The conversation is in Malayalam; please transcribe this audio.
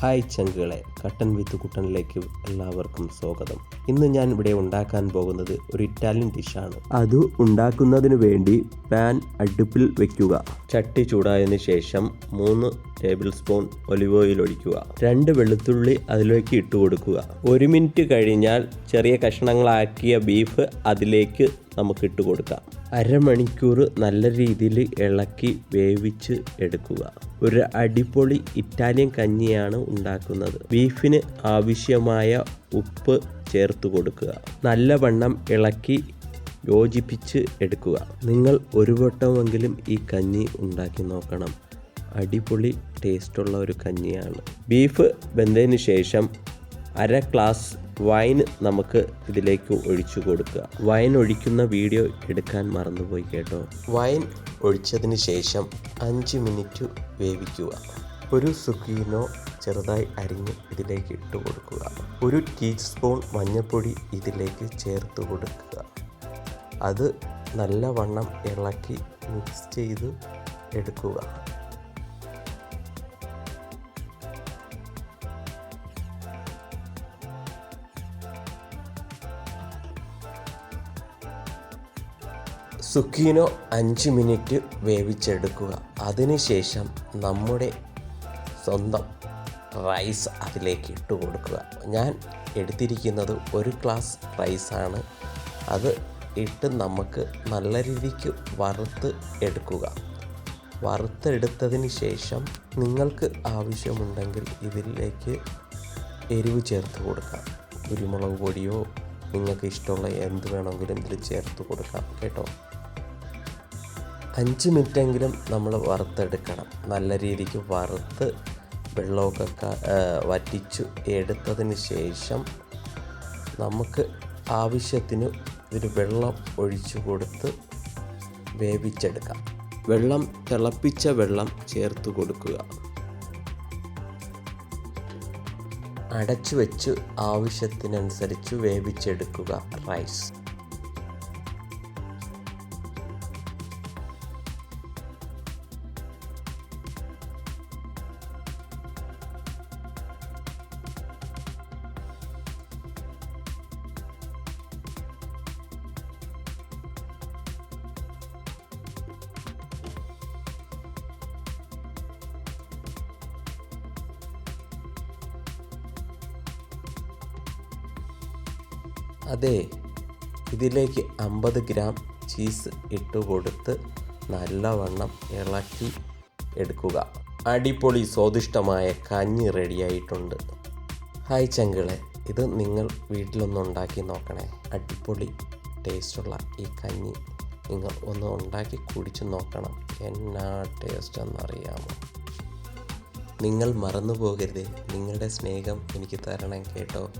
ഹായ് ചങ്കുകളെ കട്ടൻ വിത്ത് കുട്ടനിലേക്ക് എല്ലാവർക്കും സ്വാഗതം. ഇന്ന് ഞാൻ ഇവിടെ ഉണ്ടാക്കാൻ പോകുന്നത് ഒരു ഇറ്റാലിയൻ ഡിഷാണ് അത് ഉണ്ടാക്കുന്നതിന് വേണ്ടി പാൻ അടുപ്പിൽ വെക്കുക. ചട്ടി ചൂടായതിന് ശേഷം മൂന്ന് ടേബിൾ സ്പൂൺ ഒലിവ് ഓയിൽ ഒഴിക്കുക. രണ്ട് വെളുത്തുള്ളി അതിലേക്ക് ഇട്ട് കൊടുക്കുക. ഒരു മിനിറ്റ് കഴിഞ്ഞാൽ ചെറിയ കഷ്ണങ്ങളാക്കിയ ബീഫ് അതിലേക്ക് നമുക്ക് ഇട്ട് കൊടുക്കാം. അരമണിക്കൂർ നല്ല രീതിയിൽ ഇളക്കി വേവിച്ച് എടുക്കുക. ഒരു അടിപൊളി ഇറ്റാലിയൻ കഞ്ഞിയാണ് ഉണ്ടാക്കുന്നത്. ബീഫിന് ആവശ്യമായ ഉപ്പ് ചേർത്ത് കൊടുക്കുക. നല്ലവണ്ണം ഇളക്കി യോജിപ്പിച്ച് എടുക്കുക. നിങ്ങൾ ഒരു വട്ടമെങ്കിലും ഈ കഞ്ഞി ഉണ്ടാക്കി നോക്കണം. അടിപൊളി ടേസ്റ്റുള്ള ഒരു കഞ്ഞിയാണ്. ബീഫ് വെന്തതിന് ശേഷം അര ഗ്ലാസ് വൈൻ നമുക്ക് ഇതിലേക്ക് ഒഴിച്ചു കൊടുക്കുക. വൈൻ ഒഴിക്കുന്ന വീഡിയോ എടുക്കാൻ മറന്നുപോയി കേട്ടോ. വൈൻ ഒഴിച്ചതിന് ശേഷം അഞ്ച് മിനിറ്റ് വേവിക്കുക. ഒരു സുഖീനോ ചെറുതായി അരിഞ്ഞ് ഇതിലേക്ക് ഇട്ട് കൊടുക്കുക. ഒരു ടീസ്പൂൺ മഞ്ഞൾപ്പൊടി ഇതിലേക്ക് ചേർത്ത് കൊടുക്കുക. അത് നല്ലവണ്ണം ഇളക്കി മിക്സ് ചെയ്ത് എടുക്കുക. സുക്കീനോ അഞ്ച് മിനിറ്റ് വേവിച്ചെടുക്കുക. അതിനുശേഷം നമ്മുടെ സ്വന്തം റൈസ് അതിലേക്ക് ഇട്ട് കൊടുക്കുക. ഞാൻ എടുത്തിരിക്കുന്നത് ഒരു ഗ്ലാസ് റൈസാണ് അത് ഇട്ട് നമുക്ക് നല്ല രീതിക്ക് വറുത്ത് എടുക്കുക. വറുത്തെടുത്തതിന് ശേഷം നിങ്ങൾക്ക് ആവശ്യമുണ്ടെങ്കിൽ ഇതിലേക്ക് എരിവ് ചേർത്ത് കൊടുക്കാം. കുരുമുളക് പൊടിയോ നിങ്ങൾക്ക് ഇഷ്ടമുള്ള എന്ത് വേണമെങ്കിലും ഇതിൽ ചേർത്ത് കൊടുക്കാം കേട്ടോ. അഞ്ച് മിനിറ്റെങ്കിലും നമ്മൾ വറുത്തെടുക്കണം. നല്ല രീതിക്ക് വറുത്ത് വെള്ളമൊക്കെ വറ്റിച്ചു എടുത്തതിന് ശേഷം നമുക്ക് ആവശ്യത്തിന് ഒരു വെള്ളം ഒഴിച്ചു കൊടുത്ത് വേവിച്ചെടുക്കാം. വെള്ളം തിളപ്പിച്ച വെള്ളം ചേർത്ത് കൊടുക്കുക. അടച്ചു വെച്ച് ആവശ്യത്തിനനുസരിച്ച് വേവിച്ചെടുക്കുക. റൈസ്. അതെ ഇതിലേക്ക് അമ്പത് ഗ്രാം ചീസ് ഇട്ട് കൊടുത്ത് നല്ലവണ്ണം ഇളക്കി എടുക്കുക. അടിപൊളി സ്വാദിഷ്ടമായ കഞ്ഞി റെഡിയായിട്ടുണ്ട്. ഹായ് ചങ്കിളെ ഇത് നിങ്ങൾ വീട്ടിലൊന്ന് ഉണ്ടാക്കി നോക്കണേ. അടിപൊളി ടേസ്റ്റുള്ള ഈ കഞ്ഞി നിങ്ങൾ ഒന്ന് ഉണ്ടാക്കി കുടിച്ച് നോക്കണം. എന്നാ ടേസ്റ്റ് എന്നറിയാമോ? നിങ്ങൾ മറന്നു പോകരുത് നിങ്ങളുടെ സ്നേഹം എനിക്ക് തരണം കേട്ടോ.